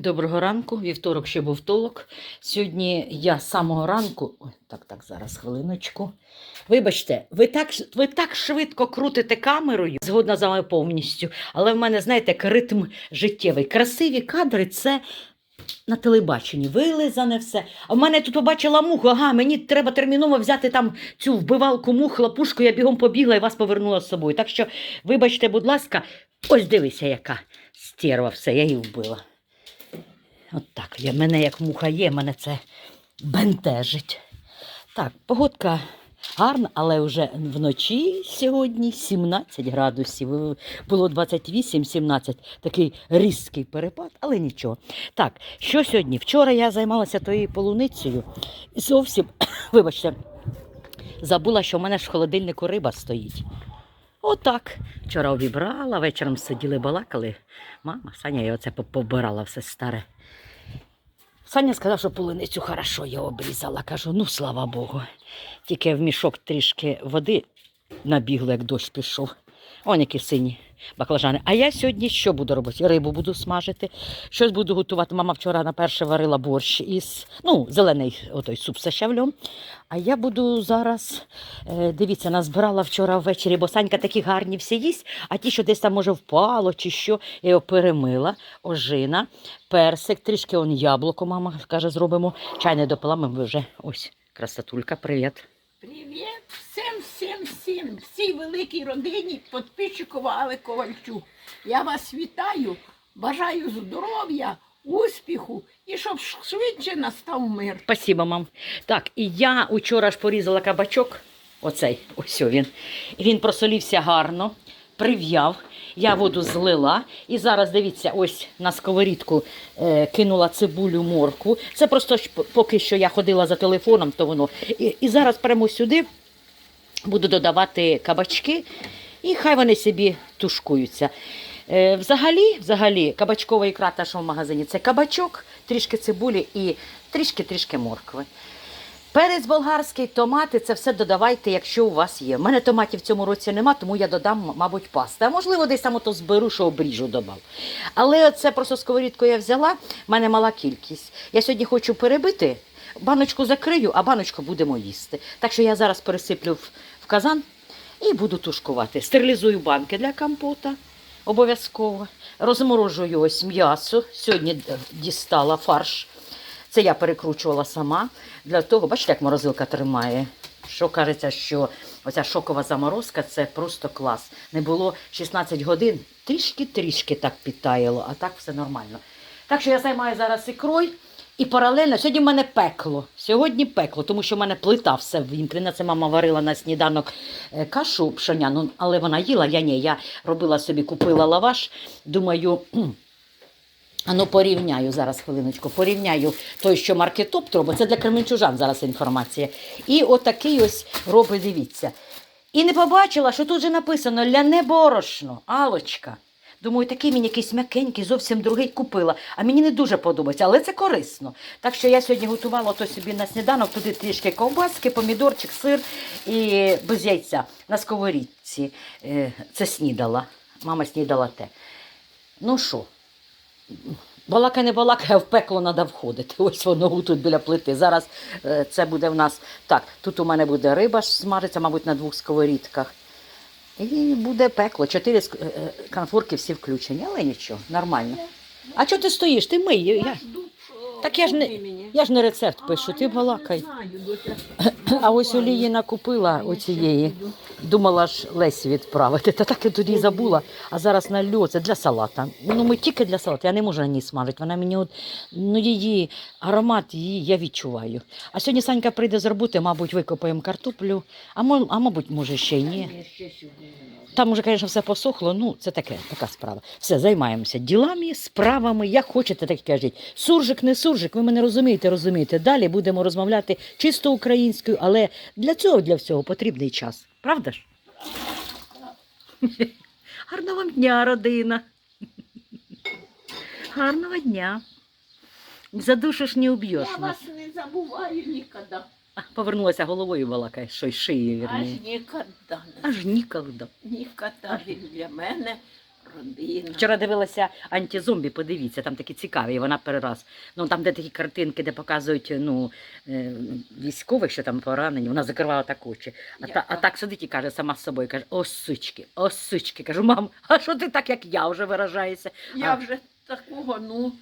Доброго ранку, вівторок ще був толок. Сьогодні я з самого ранку. Ой, так, так, зараз хвилиночку. Вибачте, ви так, ви так швидко крутите камерою, згодна з вами повністю. Але в мене, знаєте, ритм життєвий. Красиві кадри це на телебаченні. Вилизане все. А в мене тут побачила муху. Ага, мені треба терміново взяти там цю вбивалку мух, лапушку, я бігом побігла і вас повернула з собою. Так що, вибачте, будь ласка, ось дивися, яка стерва, все, я її вбила. От так, я, мене як муха є, мене це бентежить. Так, погодка гарна, але вже вночі сьогодні 17 градусів. Було 28-17, такий різкий перепад, але нічого. Так, що сьогодні? Вчора я займалася тою полуницею і зовсім, вибачте, забула, що в мене ж в холодильнику риба стоїть. Отак. Вчора обібрала, вечором сиділи, балакали. Мама, Саня, я оце побирала все старе. Саня сказав, що полуницю хорошо я обрізала. Кажу, ну слава Богу. Тільки в мішок трішки води набігло, як дощ пішов. Он які сині баклажани. А я сьогодні що буду робити? Рибу буду смажити, щось буду готувати. Мама вчора на перше варила борщ із ну, зелений отой суп з щавлем. А я буду зараз, е, дивіться, назбирала вчора ввечері, бо Санька такі гарні всі їсть, а ті, що десь там може впало чи що, я його перемила, ожина, персик, трішки он яблуко, мама каже, зробимо. Чай не допила, ми вже ось красотулька, привіт. Привіт всім, всім, всім, всій великій родині підписчику Вали Ковальчук. Я вас вітаю, бажаю здоров'я, успіху і щоб швидше настав мир. Спасибо, мам. Так, і я учора ж порізала кабачок. Оцей, ось він. Він просолівся гарно, прив'яв. Я воду злила. І зараз дивіться, ось на сковорідку е, кинула цибулю, морку. Це просто поки що я ходила за телефоном, то воно. І, і зараз прямо сюди буду додавати кабачки, і хай вони собі тушкуються. Е, взагалі, взагалі, кабачкова ікра, та що в магазині, це кабачок, трішки цибулі і трішки-трішки моркви. Перець болгарський, томати, це все додавайте, якщо у вас є. У мене томатів в цьому році нема, тому я додам, мабуть, пасти. А можливо, десь там ото зберу, що обріжу додав. Але це просто сковорідку я взяла, в мене мала кількість. Я сьогодні хочу перебити, баночку закрию, а баночку будемо їсти. Так що я зараз пересиплю в, казан і буду тушкувати. Стерилізую банки для компота. Обов'язково. Розморожую ось м'ясо. Сьогодні е, дістала фарш. Це я перекручувала сама. Для того, бачите, як морозилка тримає. Що кажеться, що оця шокова заморозка це просто клас. Не було 16 годин, трішки-трішки так підтаяло, а так все нормально. Так що я займаю зараз ікрою і паралельно сьогодні в мене пекло. Сьогодні пекло, тому що в мене плита все ввімкнена. Це мама варила на сніданок е, кашу пшоняну, але вона їла, я ні. Я робила собі, купила лаваш. Думаю. А ну порівняю зараз хвилиночку. Порівняю той, що маркетоп робить. Це для кременчужан зараз інформація. І отакий ось робить, дивіться. І не побачила, що тут же написано ляне борошно, алочка. Думаю, такий мені якийсь м'якенький, зовсім другий купила. А мені не дуже подобається, але це корисно. Так що я сьогодні готувала то собі на сніданок, туди трішки ковбаски, помідорчик, сир і без яйця на сковорідці. Е, Це снідала. Мама снідала те. Ну що, Балака не балака, а в пекло треба входити. Ось воно тут біля плити. Зараз е, це буде в нас. Так, тут у мене буде риба смажиться, мабуть, на двох сковорідках. І буде пекло. Чотири ск- е, е, конфорки всі включені, але нічого, нормально. А чого ти стоїш? Ти мий. Я, так я ж не, я ж не рецепт пишу, ти балакай. А ось олії накупила оцієї. Думала ж Лесі відправити. Та так і тоді забула. А зараз налю, це для салата. Ну ми тільки для салату. Я не можу на ній смажити. Вона мені от ну її аромат її я відчуваю. А сьогодні Санька прийде з роботи, мабуть, викопаємо картоплю. А а мабуть, може ще й ні. Там уже, звісно, все посохло. Ну це таке, така справа. Все, займаємося ділами, справами, як хочете, так і кажіть. Суржик, не суржик, ви мене розумієте, розумієте. Далі будемо розмовляти чисто українською, але для цього, для всього потрібний час. Правда ж? Гарного вам дня, родина. Гарного дня. Задушиш, не уб'єш Я вас не забуваю ніколи. Повернулася головою балакай, що й шиї Аж вірні. ніколи. Аж ніколи. Ніколи він для мене родина. Вчора дивилася антизомбі, подивіться, там такі цікаві, вона перераз. Ну там, де такі картинки, де показують ну, е, військових, що там поранені, вона закривала так очі. А, та, а так сидить і каже сама з собою, каже, о сучки, о сучки. Кажу, мам, а що ти так, як я вже виражаєшся? Я А. вже такого, ну,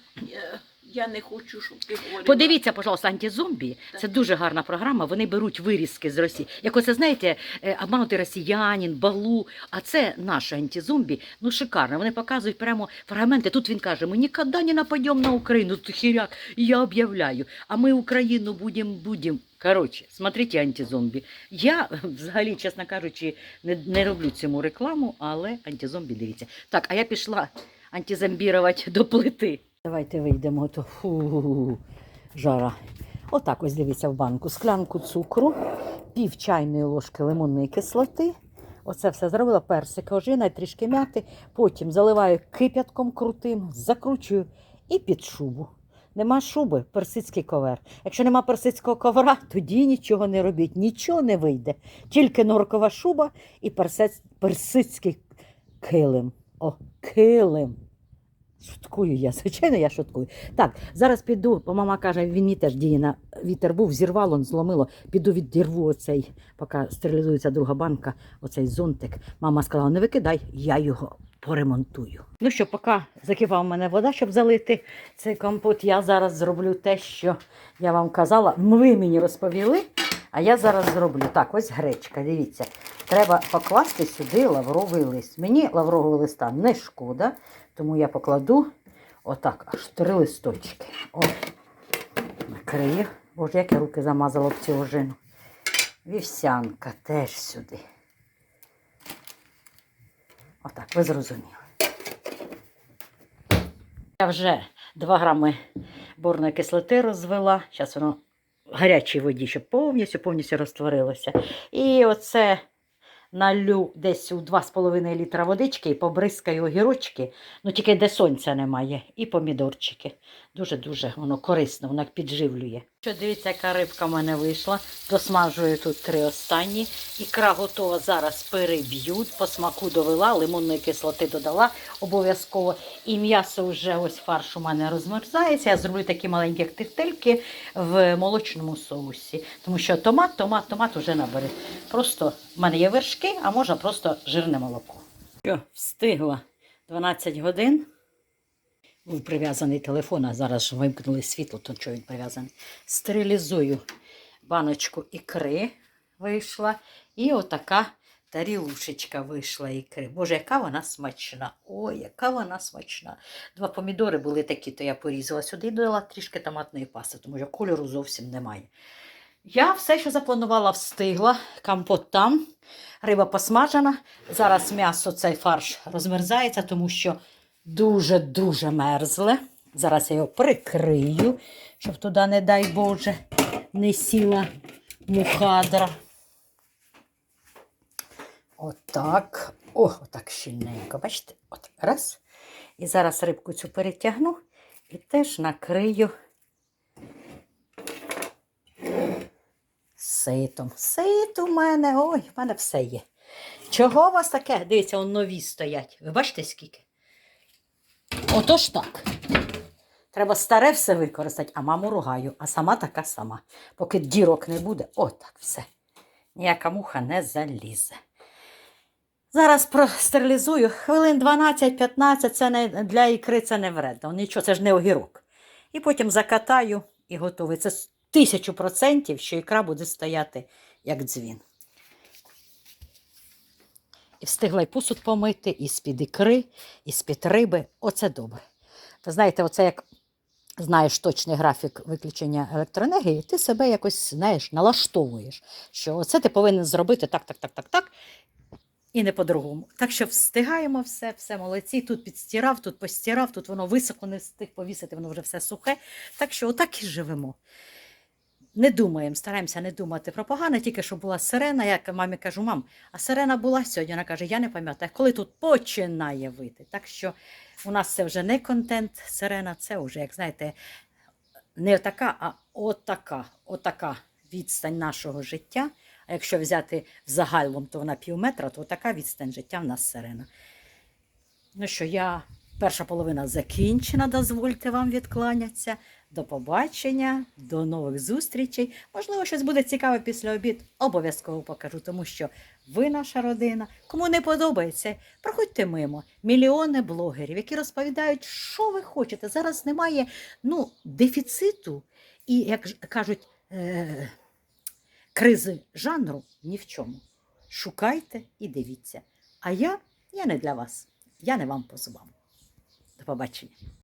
я, не хочу, щоб ти говорила. Подивіться, пожалуйста, антизомбі. Це дуже гарна програма. Вони беруть вирізки з Росії. Як оце, знаєте, е, обманутий росіянин, балу. А це наші антизомбі. Ну шикарно. Вони показують прямо фрагменти. Тут він каже: ми ніколи не нападемо на Україну. Хіряк, я об'являю. А ми Україну будемо, будемо. Коротше, смотрите антизомбі. Я взагалі, чесно кажучи, не, не роблю цьому рекламу, але антизомбі дивіться. Так, а я пішла антизомбірувати до плити. Давайте вийдемо. То фу, жара. Отак ось дивіться в банку. Склянку цукру, пів чайної ложки лимонної кислоти. Оце все зробила персик, ожина, трішки м'яти. Потім заливаю кип'ятком крутим, закручую і під шубу. Нема шуби, персидський ковер. Якщо нема персидського ковра, тоді нічого не робіть, нічого не вийде. Тільки норкова шуба і персидський килим. О, килим. Шуткую я, звичайно, я шуткую. Так, зараз піду, бо мама каже, він мені теж діє на вітер був, зірвало, зломило. Піду відірву оцей, поки стерилізується друга банка, оцей зонтик. Мама сказала, не викидай, я його поремонтую. Ну що, поки закипала мене вода, щоб залити цей компот, я зараз зроблю те, що я вам казала. Ви мені розповіли, а я зараз зроблю. Так, ось гречка, дивіться. Треба покласти сюди лавровий лист. Мені лаврового листа не шкода, тому я покладу отак, аж три листочки. О, накрию. Боже, як я руки замазала об цю ожину. Вівсянка теж сюди. Отак, ви зрозуміли. Я вже 2 грами борної кислоти розвела. Зараз воно в гарячій воді, щоб повністю повністю розтворилося. І оце налю десь у 2,5 літра водички і побризкаю огірочки, ну тільки де сонця немає, і помідорчики. Дуже-дуже воно корисно, воно підживлює. Що дивіться, яка рибка в мене вийшла. Досмажую тут три останні. Ікра готова зараз переб'ю, по смаку довела, лимонної кислоти додала обов'язково. І м'ясо вже ось фарш у мене розмерзається. Я зроблю такі маленькі тефтельки в молочному соусі. Тому що томат, томат, томат уже набере. Просто в мене є вершки, а можна просто жирне молоко. Що, встигла 12 годин. Був прив'язаний телефон, а зараз ж вимкнули світло, то чого він прив'язаний. Стерилізую баночку ікри вийшла. І отака тарілушечка вийшла ікри. Боже, яка вона смачна. Ой, яка вона смачна. Два помідори були такі, то я порізала сюди і додала трішки томатної пасти, тому що кольору зовсім немає. Я все, що запланувала, встигла. Компот там, риба посмажена. Зараз м'ясо, цей фарш розмерзається, тому що дуже-дуже мерзле. Зараз я його прикрию, щоб туди, не дай Боже, не сіла мухадра. Отак. О, отак щільненько. Бачите? От раз. І зараз рибку цю перетягну і теж накрию ситом. Сит у мене, ой, в мене все є. Чого у вас таке? Дивіться, он нові стоять. Ви бачите скільки? Отож так. Треба старе все використати, а маму ругаю, а сама така сама. Поки дірок не буде, отак все. Ніяка муха не залізе. Зараз простерилізую хвилин 12-15, це не для ікри це не вредно. Нічого, це ж не огірок. І потім закатаю і готовий. Це тисячу процентів, що ікра буде стояти як дзвін. І встигла й посуд помити, і з-під ікри, і з-під риби. Оце добре. Ви знаєте, оце як знаєш точний графік виключення електроенергії, ти себе якось знаєш, налаштовуєш, що оце ти повинен зробити так, так, так, так, так. І не по-другому. Так що встигаємо все, все молодці. Тут підстирав, тут постирав, тут воно високо не встиг повісити, воно вже все сухе. Так що отак і живемо. Не думаємо, стараємося не думати про погане, тільки що була сирена. Я мамі кажу, мам, а сирена була сьогодні. Вона каже, я не пам'ятаю, коли тут починає вити. Так що у нас це вже не контент сирена, це вже, як знаєте, не така, а отака, отака відстань нашого життя. А якщо взяти в загальному, то вона пів метра, то така відстань життя в нас сирена. Ну що, я перша половина закінчена, дозвольте вам відкланятися. До побачення, до нових зустрічей. Можливо, щось буде цікаве після обід. Обов'язково покажу, тому що ви наша родина. Кому не подобається, проходьте мимо. Мільйони блогерів, які розповідають, що ви хочете. Зараз немає ну, дефіциту і, як кажуть, е- кризи жанру ні в чому. Шукайте і дивіться. А я, я не для вас. Я не вам по зубам. До побачення.